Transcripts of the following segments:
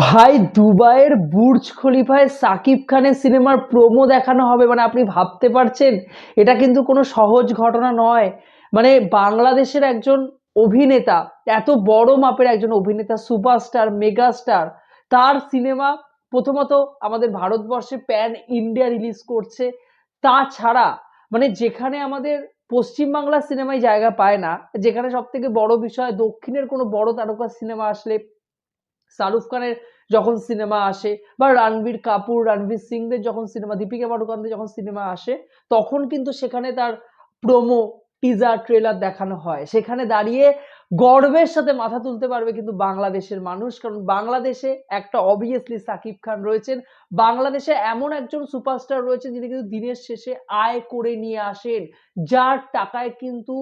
ভাই দুবাইয়ের বুর্জ খলিফায় সাকিব খানের সিনেমার প্রোমো দেখানো হবে মানে আপনি ভাবতে পারছেন? এটা কিন্তু কোনো সহজ ঘটনা নয়। মানে বাংলাদেশের একজন অভিনেতা, এত বড় মাপের একজন অভিনেতা, সুপারস্টার, মেগাস্টার, তার সিনেমা প্রথমত আমাদের ভারতবর্ষে প্যান ইন্ডিয়া রিলিজ করছে। তাছাড়া মানে যেখানে আমাদের পশ্চিমবাংলার সিনেমায় জায়গা পায় না, যেখানে সব থেকে বড় বিষয় দক্ষিণের কোনো বড় তারকার সিনেমা আসলে শাহরুখ খানের যখন সিনেমা আসে বা রণবীর কাপুর, রণবীর সিংদের যখন সিনেমা দীপিকা পাডুকোনদের যখন সিনেমা আসে, তখন কিন্তু সেখানে তার প্রোমো টিজার ট্রেলার দেখানো হয়। সেখানে দাঁড়িয়ে গর্বের সাথে মাথা তুলতে পারবে কিন্তু বাংলাদেশের মানুষ, কারণ বাংলাদেশে একটা অবভিয়াসলি সাকিব খান রয়েছেন। বাংলাদেশে এমন একজন সুপারস্টার রয়েছেন যিনি কিন্তু দিনের শেষে আয় করে নিয়ে আসেন, যার টাকায় কিন্তু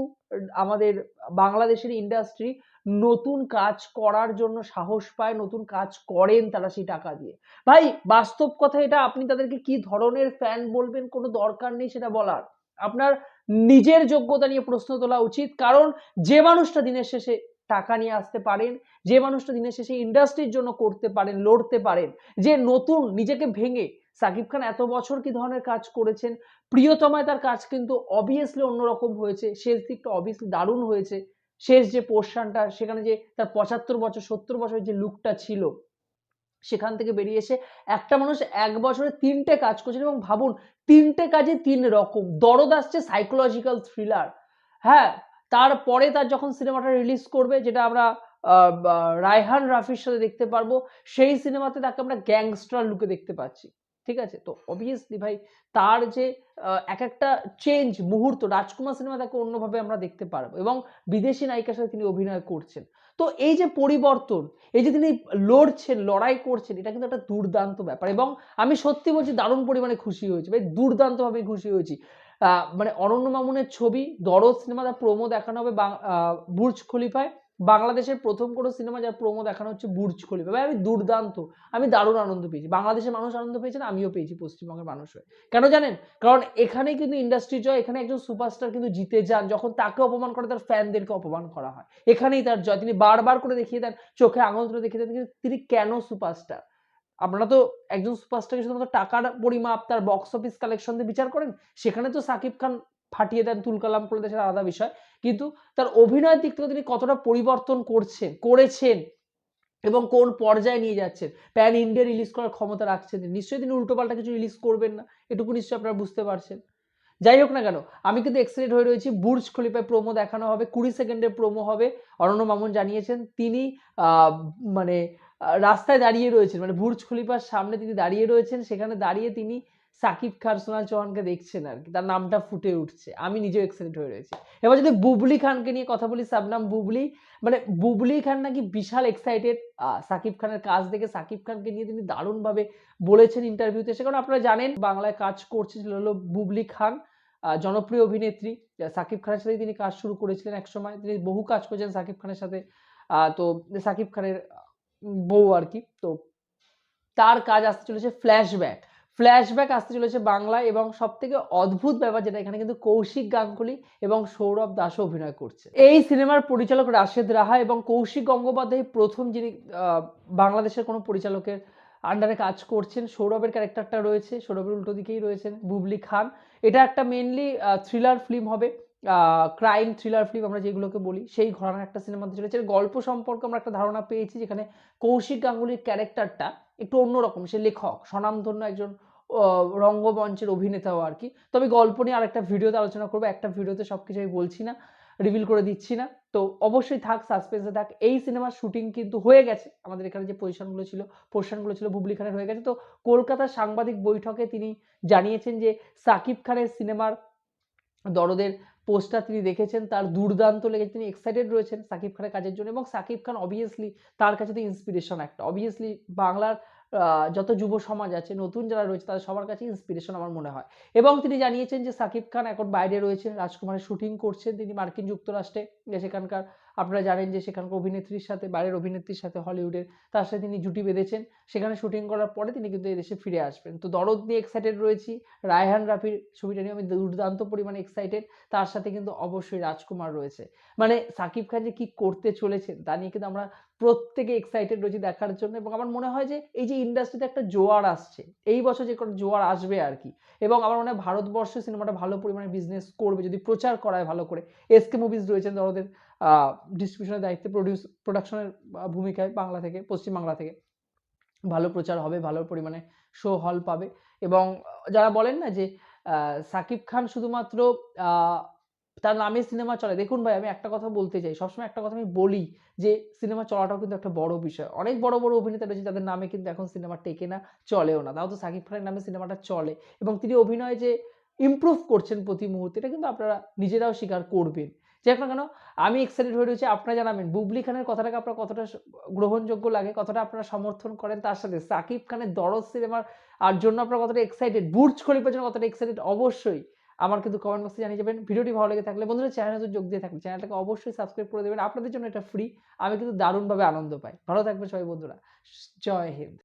আমাদের বাংলাদেশের ইন্ডাস্ট্রি নতুন কাজ করার জন্য সাহস পায়, নতুন কাজ করেন তারা সেই টাকা দিয়ে। ভাই, বাস্তব কথা এটা, আপনি তাদেরকে কি ধরনের ফ্যান বলবেন? কোনো দরকার নেই সেটা বলার। আপনার নিজের যোগ্যতা নিয়ে প্রশ্ন তোলা উচিত। কারণ যে মানুষটা দিনের শেষে টাকা নিয়ে আসতে পারেন, যে মানুষটা দিনের শেষে ইন্ডাস্ট্রির জন্য করতে পারেন, লড়তে পারেন, যে নতুন নিজেকে ভেঙে সাকিব খান এত বছর কি ধরনের কাজ করেছেন, প্রিয়তমায় তার কাজ কিন্তু অবভিয়াসলি অন্যরকম হয়েছে, শেষ দিকটা অবভিয়াসলি দারুণ হয়েছে, শেষ যে পোর্শনটা সেখানে যে তার পঁচাত্তর বছর, সত্তর বছরের যে লুকটা ছিল সেখান থেকে বেরিয়ে এসে একটা মানুষ এক বছরে তিনটে কাজ করছেন এবং ভাবুন, তিনটে কাজে তিন রকম। দরদ আসছে সাইকোলজিক্যাল থ্রিলার হ্যাঁ তারপরে তার যখন সিনেমাটা রিলিজ করবে, যেটা আমরা রায়হান রাফির সাথে দেখতে পারব, সেই সিনেমাতে তাকে আমরা গ্যাংস্টার লুকে দেখতে পাচ্ছি। ঠিক আছে? তো অবভিয়াসলি ভাই, তার যে এক একটা চেঞ্জ মুহূর্ত, রাজকুমার সিনেমা তাকে অন্যভাবে আমরা দেখতে পারব এবং বিদেশি নায়িকার সাথে তিনি অভিনয় করছেন। তো এই যে পরিবর্তন, এই যে তিনি লড়ছেন, লড়াই করছেন, এটা কিন্তু একটা দুর্দান্ত ব্যাপার এবং আমি সত্যি বলছি দারুণ পরিমাণে খুশি হয়েছি ভাই দুর্দান্তভাবে খুশি হয়েছি। মানে অরণ্য মামুনের ছবি, দরদ সিনেমাটা প্রোমো দেখানো হবে বুর্জ খলিফায়। বাংলাদেশের প্রথম কোনো সিনেমা যার প্রোমো দেখানো হচ্ছে বুর্জ খলিফা। ভাই, আমি দুর্দান্ত। আমি দারুণ আনন্দ পেয়েছি। বাংলাদেশের মানুষ আনন্দ পেয়েছেন আমিও পেয়েছি পশ্চিমবঙ্গের মানুষ হয়ে। কেন জানেন? কারণ এখানেই কিন্তু ইন্ডাস্ট্রি জয়, এখানে একজন সুপারস্টার কিন্তু জিতে যান, যখন তাকে অপমান করে তার ফ্যানদেরকে অপমান করা হয়। এখানেই তার জয়। তিনি বারবার করে দেখিয়ে দেন, চোখে আঙুল তুলে দেখিয়ে দেন, কিন্তু তিনি কেন সুপারস্টার আপনারা তো একজন সুপারস্টারকে শুধুমাত্র টাকার পরিমাপ, তার বক্স অফিস কালেকশন দিয়ে বিচার করেন? সেখানে তো সাকিব খান ফাটিয়ে দেন তুলকালাম করে দেন, সেটা আলাদা বিষয়। কিন্তু তার অভিনয়ের দিক থেকে তিনি কতটা পরিবর্তন করছেন, করেছেন এবং কোন পর্যায়ে নিয়ে যাচ্ছেন প্যান ইন্ডিয়া রিলিজ করার ক্ষমতা রাখছেন নিশ্চয়ই তিনি উল্টোপাল্টা কিছু রিলিজ করবেন না, এটুকু নিশ্চয়ই আপনারা বুঝতে পারছেন। যাই হোক না কেন, আমি কিন্তু এক্সাইটেড হয়ে রয়েছি। বুর্জ খলিফায় প্রোমো দেখানো হবে, কুড়ি সেকেন্ডের প্রোমো হবে। অরণ্য মামুন জানিয়েছেন, তিনি মানে রাস্তায় দাঁড়িয়ে রয়েছেন। মানে বুর্জ খলিফার সামনে তিনি দাঁড়িয়ে রয়েছেন, সেখানে দাঁড়িয়ে তিনি সাকিব খান সোনাল চৌহানকে দেখছেন আর কি, তার নামটা ফুটে উঠছে। আমি নিজেও এক্সাইটেড হয়ে রয়েছি। এবার যদি বুবলি খানকে নিয়ে কথা বলি, সাবনাম বুবলি মানে বুবলি খান নাকি বিশাল এক্সাইটেড সাকিব খানের কাজ দেখে সাকিব খানকে নিয়ে তিনি দারুণভাবে বলেছেন ইন্টারভিউতে সে কারণ আপনারা জানেন, বাংলায় কাজ করছিল হলো বুবলি খান জনপ্রিয় অভিনেত্রী। সাকিব খানের সাথে তিনি কাজ শুরু করেছিলেন একসময় তিনি বহু কাজ করেছেন সাকিব খানের সাথে। তো সাকিব খানের বউ আর কি, তো তার কাজ আসতে চলেছে ফ্ল্যাশব্যাক। ফ্ল্যাশব্যাক আসতে চলেছে বাংলায় এবং সব থেকে অদ্ভুত ব্যাপার যেটা, এখানে কিন্তু কৌশিক গাঙ্গুলি এবং সৌরভ দাসও অভিনয় করছে। এই সিনেমার পরিচালক রাশেদ রাহা এবং কৌশিক গঙ্গোপাধ্যায় প্রথম যিনি বাংলাদেশের কোনো পরিচালকের আন্ডারে কাজ করছেন, সৌরভের ক্যারেক্টারটা রয়েছে, সৌরভের উল্টো দিকেই রয়েছেন বুবলি খান। এটা একটা মেনলি থ্রিলার ফিল্ম হবে ক্রাইম থ্রিলার ফিল্ম আমরা যেগুলোকে বলি, সেই ঘরানার একটা সিনেমাতে চলেছে। গল্প সম্পর্কে আমরা একটা ধারণা পেয়েছি যেখানে কৌশিক গাঙ্গুলির ক্যারেক্টারটা একটু অন্যরকম, সে লেখক স্বনামধন্য একজন রঙ্গমঞ্চের অভিনেতাও আর কি। তবে গল্প নিয়ে আরেকটা ভিডিওতে আলোচনা করব। একটা ভিডিওতে সব কিছু আমি বলছি না রিভিল করে দিচ্ছি না। তো অবশ্যই থাক সাসপেন্সে থাক। এই সিনেমার শুটিং কিন্তু হয়ে গেছে। আমাদের এখানে যে পজিশনগুলো ছিল পোর্শনগুলো ছিল বুবলি খানের হয়ে গেছে। তো কলকাতার সাংবাদিক বৈঠকে তিনি জানিয়েছেন যে সাকিব খানের সিনেমার দরদের পোস্টার তিনি দেখেছেন, তার দুর্দান্ত লেগেছে। তিনি এক্সাইটেড রয়েছেন সাকিব খানের কাজের জন্য এবং সাকিব খান অবভিয়াসলি তার কাছে তো ইন্সপিরেশন একটা। অবভিয়াসলি বাংলার যত যুব সমাজ আছে, নতুন যারা রয়েছে, তাদের সবার কাছে ইন্সপিরেশন আমার মনে হয়। এবং তিনি জানিয়েছেন যে, সাকিব খান এখন বাইরে রয়েছেন, রাজকুমারের শুটিং করছেন তিনি মার্কিন যুক্তরাষ্ট্রে। সেখানকার আপনারা জানেন যে সেখানকার অভিনেত্রীর সাথে, বাইরের অভিনেত্রীর সাথে হলিউডের, তার সাথে তিনি জুটি বেঁধেছেন। সেখানে শুটিং করার পরে তিনি কিন্তু এদেশে ফিরে আসবেন। তো দরদ নিয়ে এক্সাইটেড রয়েছি। রায়হান রাফির ছবিটা নিয়ে আমি দুর্দান্ত পরিমাণে এক্সাইটেড তার সাথে কিন্তু অবশ্যই রাজকুমার রয়েছে। মানে সাকিব খান যে কি করতে চলেছেন, তা নিয়ে কিন্তু আমরা প্রত্যেকে এক্সাইটেড রয়েছি দেখার জন্য। এবং আমার মনে হয় যে এই যে ইন্ডাস্ট্রিতে একটা জোয়ার আসছে, এই বছর যে কোনো জোয়ার আসবে আর কি। এবং আমার মনে হয় ভারতবর্ষ সিনেমাটা ভালো পরিমাণে বিজনেস করবে, যদি প্রচার করায় ভালো করে। এসকে মুভিজ রয়েছেন ওদের ডিস্ট্রিবিউশনের দায়িত্বে প্রডিউস প্রোডাকশনের ভূমিকায় বাংলা থেকে পশ্চিমবাংলা থেকে ভালো প্রচার হবে, ভালো পরিমাণে শো হল পাবে। এবং যারা বলেন না যে সাকিব খান শুধুমাত্র তার নামে সিনেমা চলে, দেখুন ভাই, আমি একটা কথা বলতে চাই, সবসময় একটা কথা আমি বলি যে, সিনেমা চলাটাও কিন্তু একটা বড় বিষয়। অনেক বড় বড় অভিনেতা রয়েছে যাদের নামে কিন্তু এখন সিনেমা টেকে না, চলেও না। তাও তো সাকিব খানের নামে সিনেমাটা চলে। এবং তিনি অভিনয় যে ইমপ্রুভ করছেন প্রতি মুহূর্তে, এটা কিন্তু আপনারা নিজেরাও স্বীকার করবেন। যে না কেন, আমি এক্সাইটেড হয়ে রয়েছি। আপনারা জানাবেন, বুবলি খানের কথাটাকে আপনার কতটা গ্রহণযোগ্য লাগে, কতটা আপনারা সমর্থন করেন তার সাথে? সাকিব খানের দরজ সিনেমার, আর জন্য আপনারা কতটা এক্সাইটেড বুর্জ খলিফার জন্য কতটা এক্সাইটেড অবশ্যই আমার কিন্তু কমেন্ট বক্সে জানিয়ে যাবেন। ভিডিওটি ভালো লেগে থাকলে, বন্ধুরা চ্যানেলে যোগ দিয়ে থাকলে চ্যানেলটাকে অবশ্যই সাবস্ক্রাইব করে দেবেন। আপনাদের জন্য এটা ফ্রি আমি কিন্তু দারুণভাবে আনন্দ পাই। ভালো থাকবেন সবাই, বন্ধুরা। জয় হিন্দ।